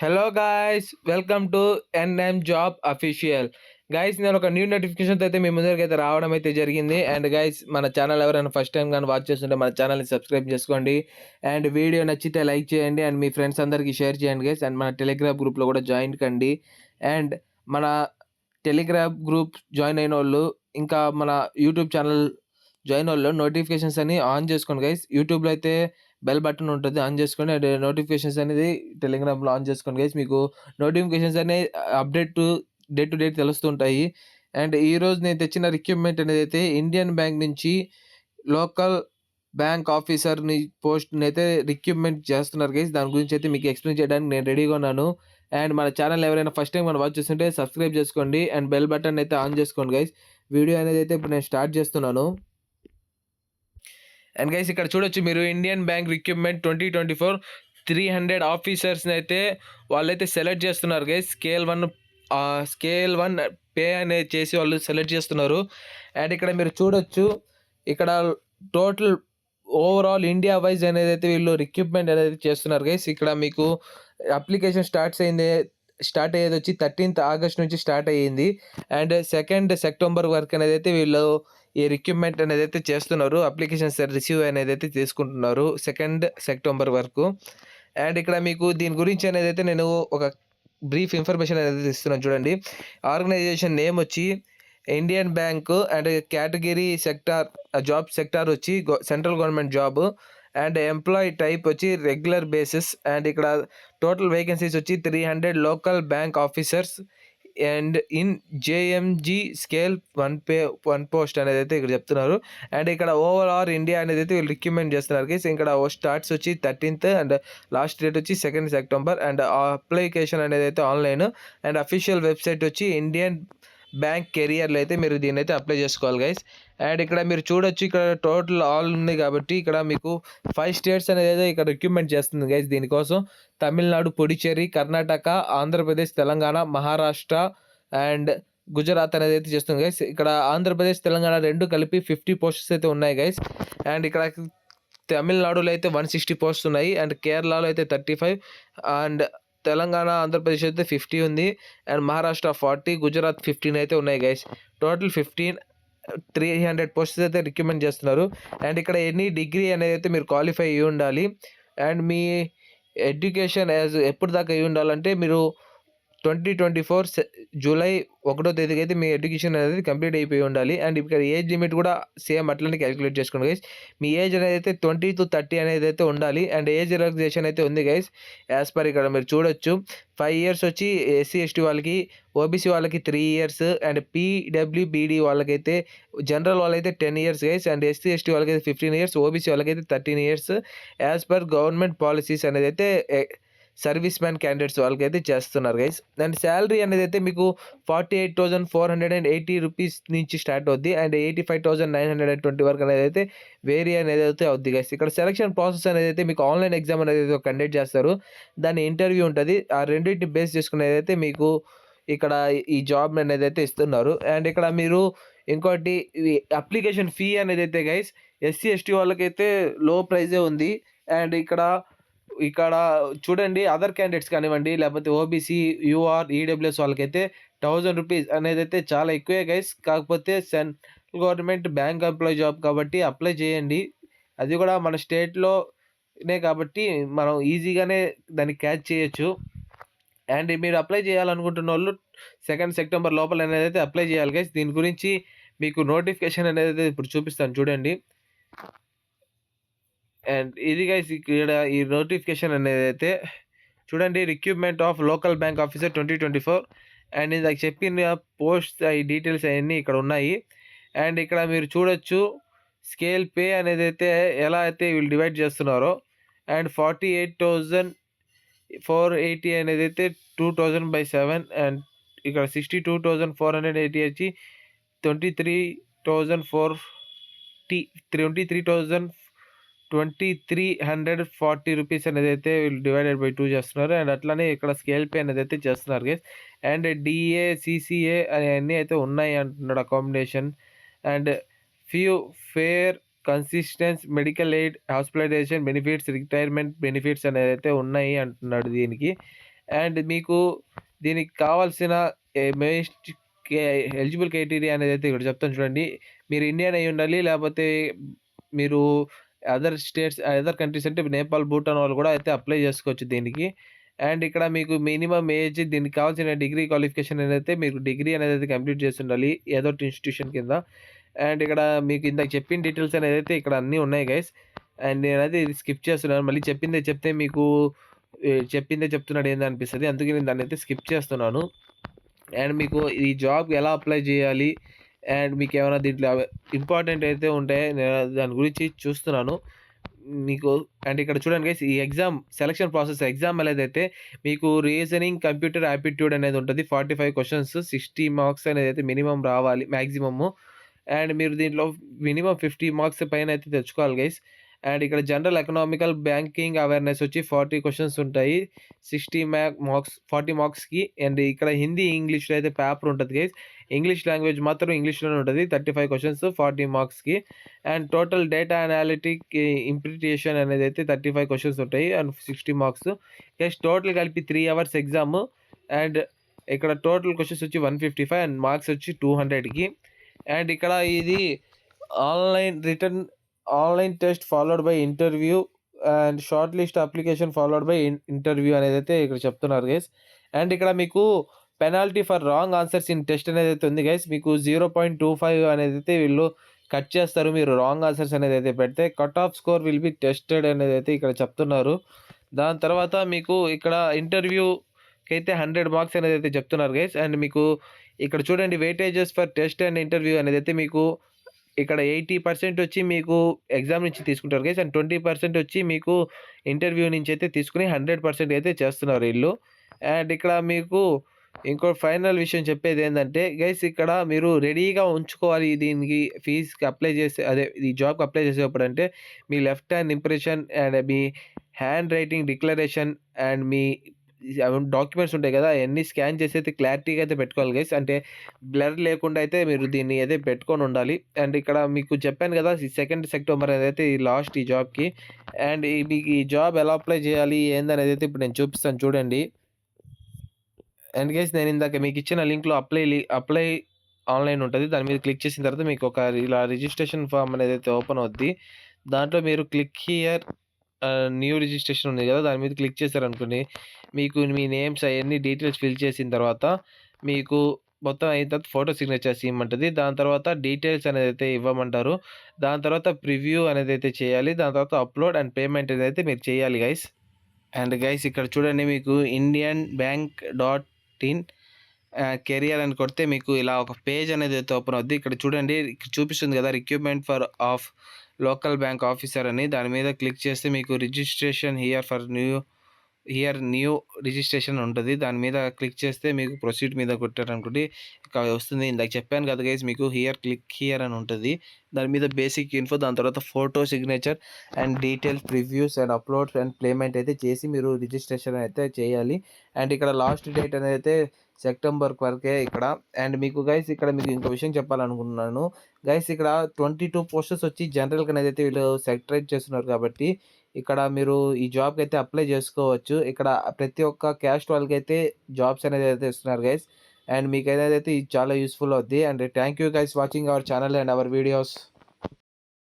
Hello guys welcome to NM job official guys నేను ఒక new నోటిఫికేషన్తో అయితే మీ ముందరికి అయితే రావడం అయితే జరిగింది. అండ్ గైస్ మన ఛానల్ ఎవరైనా ఫస్ట్ టైం కానీ వాచ్ చేస్తుంటే మన ఛానల్ని సబ్స్క్రైబ్ చేసుకోండి. అండ్ వీడియో నచ్చితే లైక్ చేయండి. అండ్ మీ ఫ్రెండ్స్ అందరికీ షేర్ చేయండి గైస్ అండ్ మన టెలిగ్రామ్ గ్రూప్లో కూడా జాయిన్ కండి. అండ్ మన టెలిగ్రామ్ గ్రూప్ జాయిన్ అయిన వాళ్ళు ఇంకా మన యూట్యూబ్ ఛానల్ జాయిన్ వాళ్ళు నోటిఫికేషన్స్ అని ఆన్ చేసుకోండి గైస్ యూట్యూబ్లో అయితే బెల్ బటన్ ఉంటుంది ఆన్ చేసుకొని అండ్ నోటిఫికేషన్స్ అనేది టెలిగ్రామ్లో ఆన్ చేసుకోండి గైస్ మీకు నోటిఫికేషన్స్ అనేవి update to day to day తెలుస్తుంటాయి. And ఈరోజు నేను తెచ్చిన రిక్రూట్మెంట్ అనేది అయితే ఇండియన్ బ్యాంక్ నుంచి లోకల్ బ్యాంక్ ఆఫీసర్ని పోస్ట్ని అయితే రిక్రూట్మెంట్ చేస్తున్నారు గైస్ దాని గురించి అయితే మీకు ఎక్స్ప్లెయిన్ చేయడానికి నేను రెడీగా ఉన్నాను. అండ్ మన ఛానల్ ఎవరైనా ఫస్ట్ టైం మనం వాచ్ చేస్తుంటే సబ్స్క్రైబ్ చేసుకోండి. అండ్ బెల్ బటన్ అయితే ఆన్ చేసుకోండి గైస్ వీడియో అనేది అయితే ఇప్పుడు నేను స్టార్ట్ చేస్తున్నాను. అండ్ గైస్ ఇక్కడ చూడొచ్చు మీరు Indian bank recruitment twenty twenty four three hundred ఆఫీసర్స్ని అయితే వాళ్ళైతే సెలెక్ట్ చేస్తున్నారు guys scale one scale one pay అనేది చేసి వాళ్ళు సెలెక్ట్ చేస్తున్నారు. అండ్ ఇక్కడ మీరు చూడొచ్చు ఇక్కడ టోటల్ ఓవరాల్ ఇండియా వైజ్ అనేది అయితే వీళ్ళు రిక్రూట్మెంట్ అనేది చేస్తున్నారు గైస్ ఇక్కడ మీకు అప్లికేషన్ స్టార్ట్స్ అయింది స్టార్ట్ అయ్యేది వచ్చి థర్టీన్త్ ఆగస్ట్ నుంచి స్టార్ట్ అయ్యింది. అండ్ సెకండ్ సెప్టెంబర్ వరకు అనేది అయితే వీళ్ళు ఈ రిక్రూట్మెంట్ అనేది అయితే చేస్తున్నారు అప్లికేషన్స్ రిసీవ్ అనేది అయితే తీసుకుంటున్నారు సెకండ్ సెప్టెంబర్ వరకు. అండ్ ఇక్కడ మీకు దీని గురించి అనేది అయితే నేను ఒక బ్రీఫ్ ఇన్ఫర్మేషన్ అనేది ఇస్తున్నాను చూడండి. ఆర్గనైజేషన్ నేమ్ వచ్చి Indian bank and category sector job sector వచ్చి central government job and employee type వచ్చి రెగ్యులర్ బేసిస్ అండ్ ఇక్కడ టోటల్ వేకెన్సీస్ వచ్చి three hundred local bank officers and in JMG scale one pay one post అనేది అయితే ఇక్కడ చెప్తున్నారు. And ఇక్కడ overall India అనేది అయితే వీళ్ళు రికమెండ్ చేస్తున్నారు గైస్ ఇక్కడ స్టార్ట్స్ వచ్చి థర్టీన్త్ అండ్ లాస్ట్ డేట్ వచ్చి సెకండ్ సెప్టెంబర్. అండ్ అప్లికేషన్ అనేది అయితే ఆన్లైన్. అండ్ అఫీషియల్ వెబ్సైట్ వచ్చి ఇండియన్ బ్యాంక్ కెరియర్లో అయితే మీరు దీన్ని అయితే అప్లై చేసుకోవాలి గైస్ అండ్ ఇక్కడ మీరు చూడొచ్చు ఇక్కడ టోటల్ ఆల్ ఉంది కాబట్టి ఇక్కడ మీకు ఫైవ్ స్టేట్స్ అనేది అయితే ఇక్కడ రిక్రూట్మెంట్ చేస్తుంది గైస్ దీనికోసం. తమిళనాడు పుడిచేరి కర్ణాటక ఆంధ్రప్రదేశ్ తెలంగాణ మహారాష్ట్ర అండ్ గుజరాత్ అనేది అయితే చేస్తుంది గైస్ ఇక్కడ ఆంధ్రప్రదేశ్ తెలంగాణ రెండు కలిపి ఫిఫ్టీ పోస్ట్స్ అయితే ఉన్నాయి గైస్ అండ్ ఇక్కడ తమిళనాడులో అయితే వన్ సిక్స్టీ పోస్ట్స్ ఉన్నాయి అండ్ కేరళలో అయితే thirty five and Telangana Andhra Pradesh అయితే ఫిఫ్టీ ఉంది. And Maharashtra forty Gujarat fifteen అయితే ఉన్నాయి guys total fifteen three hundred posts అయితే రికమెండ్ చేస్తున్నారు. అండ్ ఇక్కడ ఎనీ డిగ్రీ అనేది అయితే మీరు క్వాలిఫై అయ్యి ఉండాలి. అండ్ మీ ఎడ్యుకేషన్ యాజ్ ఎప్పుడు దాకా అయ్యి ఉండాలంటే మీరు ట్వంటీ ట్వంటీ ఫోర్ జూలై ఒకటో తేదీకి అయితే మీ ఎడ్యుకేషన్ అనేది కంప్లీట్ అయిపోయి ఉండాలి. అండ్ ఇక్కడ ఏజ్ లిమిట్ కూడా సేమ్ అట్లనే క్యాలిక్యులేట్ చేసుకోండి గైస్. మీ ఏజ్ అనేది అయితే ట్వంటీ టు థర్టీ అనేది అయితే ఉండాలి. అండ్ ఏజ్ రిలాక్సేషన్ అయితే ఉంది గైస్ యాజ్ పర్ ఇక్కడ మీరు చూడొచ్చు. ఫైవ్ ఇయర్స్ వచ్చి ఎస్సీ ఎస్టీ వాళ్ళకి ఓబీసీ వాళ్ళకి త్రీ ఇయర్స్ అండ్ పీడబ్ల్యూబీడీ వాళ్ళకైతే జనరల్ వాళ్ళైతే ten years guys. And SC ST వాళ్ళకైతే ఫిఫ్టీన్ ఇయర్స్ ఓబీసీ వాళ్ళకైతే thirteen years. As per government policies అనేది అయితే సర్వీస్ మ్యాన్ క్యాండిడేట్స్ వాళ్ళకి అయితే చేస్తున్నారు గైస్ అండ్ శాలరీ అనేది అయితే మీకు forty eight thousand four hundred and eighty rupees నుంచి స్టార్ట్ అవుద్ది. And eighty five thousand nine hundred and twenty వరకు అనేది అయితే వేరీ అనేది అయితే అవుద్ది గైస్ ఇక్కడ సెలక్షన్ ప్రాసెస్ అనేది అయితే మీకు ఆన్లైన్ ఎగ్జామ్ అనేది అయితే కండక్ట్ చేస్తారు. దాని ఇంటర్వ్యూ ఉంటుంది. ఆ రెండింటిని బేస్ చేసుకునేది అయితే మీకు ఇక్కడ ఈ జాబ్ అనేది అయితే ఇస్తున్నారు. అండ్ ఇక్కడ మీరు ఇంకోటి అప్లికేషన్ ఫీ అనేది అయితే గైస్ ఎస్సీ ఎస్టీ వాళ్ళకైతే లో ప్రైజే ఉంది. అండ్ ఇక్కడ ఇక్కడ చూడండి అదర్ క్యాండిడేట్స్ కానివ్వండి లేకపోతే ఓబీసీ యూఆర్ ఈడబ్ల్యూఎస్ వాళ్ళకైతే థౌజండ్ రూపీస్ అనేది అయితే చాలా ఎక్కువే గైస్ కాకపోతే central government bank employ job కాబట్టి అప్లై చేయండి. అది కూడా మన స్టేట్లోనే కాబట్టి మనం ఈజీగానే దాన్ని క్యాచ్ చేయొచ్చు. అండ్ మీరు అప్లై చేయాలనుకుంటున్న వాళ్ళు సెకండ్ సెప్టెంబర్ లోపల అనేది అయితే అప్లై చేయాలి గైస్ దీని గురించి మీకు నోటిఫికేషన్ అనేది ఇప్పుడు చూపిస్తాను చూడండి. అండ్ ఇది గైస్ ఇక్కడ ఈ నోటిఫికేషన్ అనేది అయితే చూడండి recruitment of local bank officer twenty twenty four and ఇందాక చెప్పిన పోస్ట్ ఈ డీటెయిల్స్ అవన్నీ ఇక్కడ ఉన్నాయి. అండ్ ఇక్కడ మీరు చూడొచ్చు స్కేల్ పే అనేది అయితే ఎలా అయితే వీళ్ళు డివైడ్ చేస్తున్నారో. And forty eight thousand four eighty అనేది అయితే two thousand by seven and ఇక్కడ sixty two thousand four hundred eighty వచ్చి twenty three thousand forty twenty three thousand twenty three hundred forty rupees అనేది అయితే వీళ్ళు డివైడెడ్ బై టూ చేస్తున్నారు and అట్లానే ఇక్కడ స్కేల్ పే అనేది అయితే చేస్తున్నారు గేస్ అండ్ డిఏ సిసిఏ అన్నీ అయితే ఉన్నాయి అంటున్నాడు accommodation and few fare consistence medical aid hospitalisation benefits retirement benefits అనేది అయితే ఉన్నాయి అంటున్నాడు దీనికి అండ్ మీకు దీనికి కావాల్సిన ఏ ఎలిజిబుల్ క్రైటీరియా అనేదైతే ఇక్కడ చెప్తాను చూడండి. మీరు ఇండియన్ అయి ఉండాలి. లేకపోతే మీరు అదర్ స్టేట్స్ అదర్ కంట్రీస్ అంటే నేపాల్, భూటాన్ వాళ్ళు కూడా అయితే అప్లై చేసుకోవచ్చు దీనికి. అండ్ ఇక్కడ మీకు మినిమం ఏజ్ దీనికి కావాల్సిన డిగ్రీ క్వాలిఫికేషన్ అనేది మీకు డిగ్రీ అనేది అయితే కంప్లీట్ చేసి ఉండాలి ఏదో ఇన్‌స్టిట్యూషన్ కింద. అండ్ ఇక్కడ మీకు ఇందాక చెప్పిన డీటెయిల్స్ అనేదైతే ఇక్కడ అన్నీ ఉన్నాయి గైస్. అండ్ నేనైతే ఇది స్కిప్ చేస్తున్నాను. మళ్ళీ చెప్పిందే చెప్తే మీకు చెప్పిందే చెప్తున్నాడు ఏంది అనిపిస్తుంది అందుకే నేను దాన్నైతే స్కిప్ చేస్తున్నాను. అండ్ మీకు ఈ జాబ్‌కి ఎలా అప్లై చేయాలి? అండ్ మీకు ఏమైనా దీంట్లో ఇంపార్టెంట్ అయితే ఉంటే నేను దాని గురించి చూస్తున్నాను. మీకు అండ్ ఇక్కడ చూడండి గైస్ ఈ ఎగ్జామ్ సెలక్షన్ ప్రాసెస్ ఎగ్జామ్ అనేది అయితే మీకు రీజనింగ్, కంప్యూటర్ యాప్టిట్యూడ్ అనేది ఉంటుంది forty five questions sixty marks అనేది అయితే మినిమం రావాలి మ్యాక్సిమమ్ అండ్ మీరు దీంట్లో మినిమం ఫిఫ్టీ మార్క్స్ పైన అయితే తెచ్చుకోవాలి గైస్. అండ్ ఇక్కడ జనరల్ ఎకనామికల్ బ్యాంకింగ్ అవేర్‌నెస్ వచ్చి ఫార్టీ క్వశ్చన్స్ ఉంటాయి. సిక్స్టీ మ్యాక్ మార్క్స్ 40 మార్క్స్‌కి అండ్ ఇక్కడ హిందీ, ఇంగ్లీష్‌లో అయితే పేపర్ ఉంటుంది గైస్. ఇంగ్లీష్ లాంగ్వేజ్ మాత్రం ఇంగ్లీష్‌లోనే ఉంటుంది థర్టీ ఫైవ్ క్వశ్చన్స్ ఫార్టీ మార్క్స్‌కి. And total data analytic interpretation అనేదైతే 35 questions ఉంటాయి. And 60 marks. గైస్ టోటల్ కలిపి త్రీ అవర్స్ ఎగ్జామ్. అండ్ ఇక్కడ టోటల్ క్వశ్చన్స్ వచ్చి 155 అండ్ మార్క్స్ వచ్చి 200కి. అండ్ ఇక్కడ ఇది online written online test followed by interview and short list application followed by in interview అయితే ఇక్కడ చెప్తున్నారు గైస్. అండ్ ఇక్కడ మీకు penalty for wrong answers in test అనేది అయితే ఉంది గైస్. మీకు జీరో పాయింట్ టూ ఫైవ్ అనేది అయితే వీళ్ళు కట్ చేస్తారు. మీరు రాంగ్ ఆన్సర్స్ అనేది అయితే పెడితే. Cut off score will be tested అనేది అయితే ఇక్కడ చెప్తున్నారు. దాని తర్వాత మీకు ఇక్కడ ఇంటర్వ్యూకైతే 100 మార్క్స్ అయితే చెప్తున్నారు గైస్. అండ్ మీకు ఇక్కడ చూడండి weightages for test and interview అనేది అయితే మీకు ఇక్కడ 80% వచ్చి మీకు ఎగ్జామ్ నుంచి తీసుకుంటారు గైస్. అండ్ 20% వచ్చి మీకు ఇంటర్వ్యూ నుంచి అయితే తీసుకొని 100% అయితే చేస్తున్నారు వీళ్ళు అండ్ ఇక్కడ మీకు ఇంకో ఫైనల్ విషయం చెప్పేది ఏంటంటే గైస్ ఇక్కడ మీరు రెడీగా ఉంచుకోవాలి దీనికి ఫీజ్‌కి అప్లై చేసే అదే ఈ జాబ్‌కి అప్లై చేసేటప్పుడు అంటే మీ లెఫ్ట్ హ్యాండ్ ఇంప్రెషన్ అండ్ మీ హ్యాండ్ రైటింగ్ డిక్లరేషన్ అండ్ మీ డాక్యుమెంట్స్ ఉంటాయి కదా! అయన్నీ స్కాన్ చేసి అయితే క్లారిటీగా అయితే పెట్టుకోవాలి గైస్. అంటే బ్లర్ లేకుండా అయితే మీరు దీన్ని అయితే పెట్టుకొని ఉండాలి. అండ్ ఇక్కడ మీకు చెప్పాను కదా! సెకండ్ సెప్టెంబర్ అయితే ఈ లాస్ట్ ఈ జాబ్‌కి. అండ్ మీకు ఈ జాబ్ ఎలా అప్లై చేయాలి? ఏందనేదైతే ఇప్పుడు నేను చూపిస్తాను చూడండి. అండ్ గైస్ నేను ఇందాక మీకు ఇచ్చిన లింక్‌లో అప్లై అప్లై ఆన్‌లైన్ ఉంటుంది దాని మీద క్లిక్ చేసిన తర్వాత మీకు ఒక ఇలా రిజిస్ట్రేషన్ ఫార్మ్ అయితే ఓపెన్ అవుద్ది. దాంట్లో మీరు క్లిక్ హియర్ న్యూ రిజిస్ట్రేషన్ ఉంది కదా! దాని మీద క్లిక్ చేశారనుకోండి. మీకు మీ నేమ్స్ అవన్నీ డీటెయిల్స్ ఫిల్ చేసిన తర్వాత మీకు మొత్తం అయిన తర్వాత ఫోటో సిగ్నేచర్స్ ఇవ్వమంటుంది దాని తర్వాత డీటెయిల్స్ అనేది అయితే ఇవ్వమంటారు. దాని తర్వాత ప్రివ్యూ అనేది అయితే చేయాలి. దాని తర్వాత అప్‌లోడ్ అండ్ పేమెంట్ అనేది అయితే మీరు చేయాలి గైస్. అండ్ గైస్ ఇక్కడ చూడండి మీకు Indian bank dot in career అని కొడితే మీకు ఇలా ఒక పేజ్ అనేది అయితే ఓపెన్ అవుద్ది. ఇక్కడ చూడండి చూపిస్తుంది కదా! Recruitment for of local bank officer అని. దాని మీద క్లిక్ చేస్తే మీకు registration here for new here new registration ఉంటుంది దాని మీద క్లిక్ చేస్తే మీకు ప్రొసీడ్ మీద కొట్టారనుకోండి ఇక వస్తుంది. ఇందాక చెప్పాను కదా గైస్ మీకు హియర్ క్లిక్ హియర్ అని ఉంటుంది దాని మీద బేసిక్ ఇన్ఫో దాని తర్వాత photo signature and details previews and uploads and payment అయితే చేసి మీరు రిజిస్ట్రేషన్ అయితే చేయాలి. అండ్ ఇక్కడ లాస్ట్ డేట్ అనేది అయితే సెప్టెంబర్ వరకే ఇక్కడ. అండ్ మీకు గైస్ ఇక్కడ మీకు ఇంకో విషయం చెప్పాలనుకుంటున్నాను. గైస్ ఇక్కడ ట్వంటీ టూ పోస్టర్స్ వచ్చి జనరల్‌గా అనేదైతే వీళ్ళు సెటరేట్ చేస్తున్నారు కాబట్టి ఇక్కడ మీరు ఈ జాబ్‌కి అయితే అప్లై చేసుకోవచ్చు. ఇక్కడ ప్రతి ఒక్క క్యాస్ట్ వాళ్ళకైతే జాబ్స్ అనేది అయితే ఇస్తున్నారు గైస్. అండ్ మీకు అయితే ఇది చాలా యూస్ఫుల్ అవుద్ది. And thank you guys watching our channel and our videos.